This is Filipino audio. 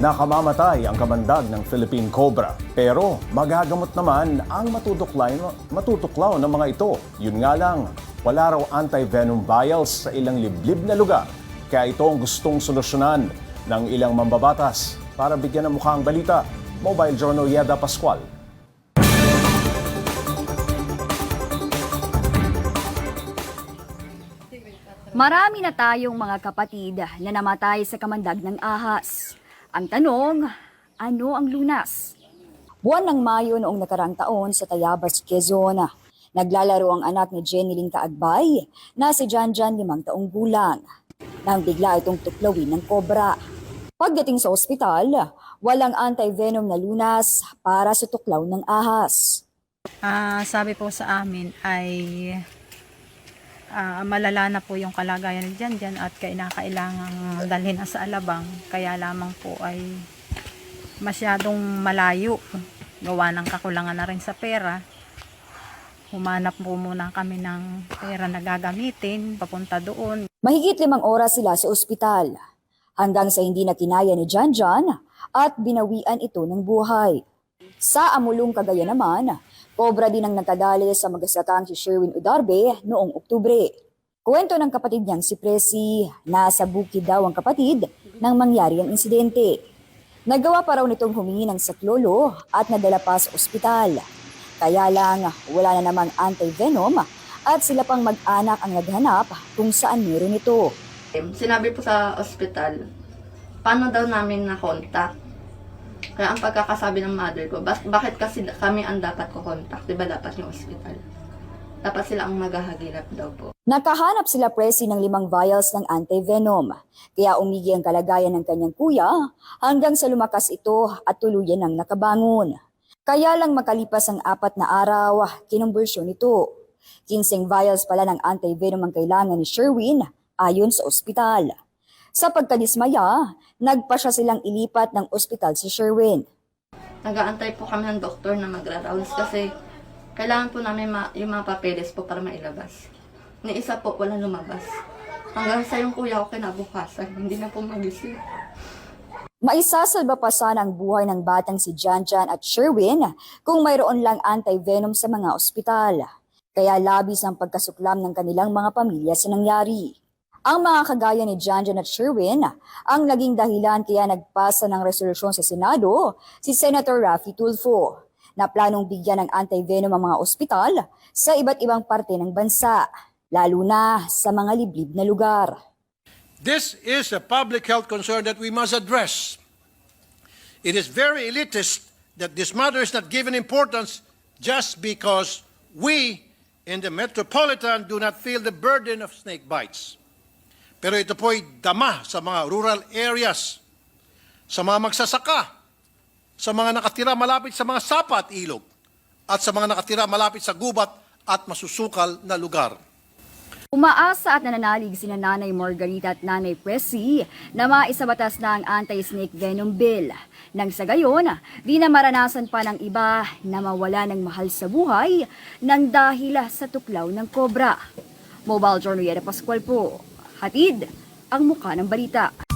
Nakamamatay ang kamandag ng Philippine Cobra. Pero magagamot naman ang matutuklaw, matutuklaw ng mga ito. Yun nga lang, wala raw anti-venom vials sa ilang liblib na lugar. Kaya ito ang gustong solusyonan ng ilang mambabatas. Para bigyan ng mukha ang balita, Mobile Journal Yeda Pascual. Marami na tayong mga kapatid na namatay sa kamandag ng ahas. Ang tanong, ano ang lunas? Buwan ng Mayo noong nakarang taon sa Tayabas, Quezon, naglalaro ang anak ni Jenny Lynn Kaagbay na si Janjan limang taong gulang. Nang bigla itong tuklawin ng kobra. Pagdating sa ospital, walang anti-venom na lunas para sa tuklaw ng ahas. Ah, sabi po sa amin ay ah, malala na po yung kalagayan ni Jan at kailangang dalhin na sa alabang. Kaya lamang po ay masyadong malayo. Gawa ng kakulangan na rin sa pera. Humanap po muna kami ng pera na gagamitin, papunta doon. Mahigit limang oras sila sa ospital hanggang sa hindi na kinaya ni Janjan at binawian ito ng buhay. Sa Amulong, Cagayan naman, kobra din ang nagkadali sa magasakang si Sherwin Udarbe noong Oktubre. Kwento ng kapatid niyang si Presi, nasa bukid daw ang kapatid nang mangyari ang insidente. Nagawa pa raw nitong humingi ng saklolo at nadala pa sa ospital. Kaya lang wala na namang anti-venom at sila pang mag-anak ang naghanap kung saan meron ito. Sinabi po sa ospital, paano daw namin na-contact? Kaya ang pagkakasabi ng mother ko, bas, bakit kasi kami ang dapat ko contact? Di ba dapat yung ospital? Dapat sila ang maghahagilap daw po. Nakahanap sila presi ng limang vials ng anti-venom. Kaya umigi ang kalagayan ng kanyang kuya hanggang sa lumakas ito at tuluyan ng nakabangon. Kaya lang makalipas ang apat na araw, kinumbersyon ito. 15 vials pala ng anti-venom ang kailangan ni Sherwin ayon sa ospital. Sa pagkadismaya, nagpa siya silang ilipat ng ospital si Sherwin. Nagaantay po kami ng doktor na magra-rounds kasi kailangan po namin ma- yung mga papeles po para mailabas. Ni isa po, walang lumabas. Hanggang sa yung kuya ko kinabukasan, hindi na po magising. Maisasalba pa sana ang buhay ng batang si Janjan at Sherwin kung mayroon lang anti-venom sa mga ospital. Kaya labis ang pagkasuklam ng kanilang mga pamilya sa nangyari. Ang mga kagaya ni Janjan at Sherwin ang naging dahilan kaya nagpasa ng resolusyon sa Senado si Senator Raffy Tulfo na planong bigyan ng anti-venom ang mga ospital sa iba't ibang parte ng bansa, lalo na sa mga liblib na lugar. This is a public health concern that we must address. It is very elitist that this matter is not given importance just because we in the metropolitan do not feel the burden of snake bites. Pero ito po'y dama sa mga rural areas, sa mga magsasaka, sa mga nakatira malapit sa mga sapa at ilog, at sa mga nakatira malapit sa gubat at masusukal na lugar. Umaasa at nananalig sina Nanay Margarita at Nanay Presi na maisabatas na ang anti-snake venom bill. Nang sa gayon, di na maranasan pa ng iba na mawala ng mahal sa buhay nang dahil sa tuklaw ng kobra. Mobile Journal Yeda Pascual po. Hatid ang muka ng balita.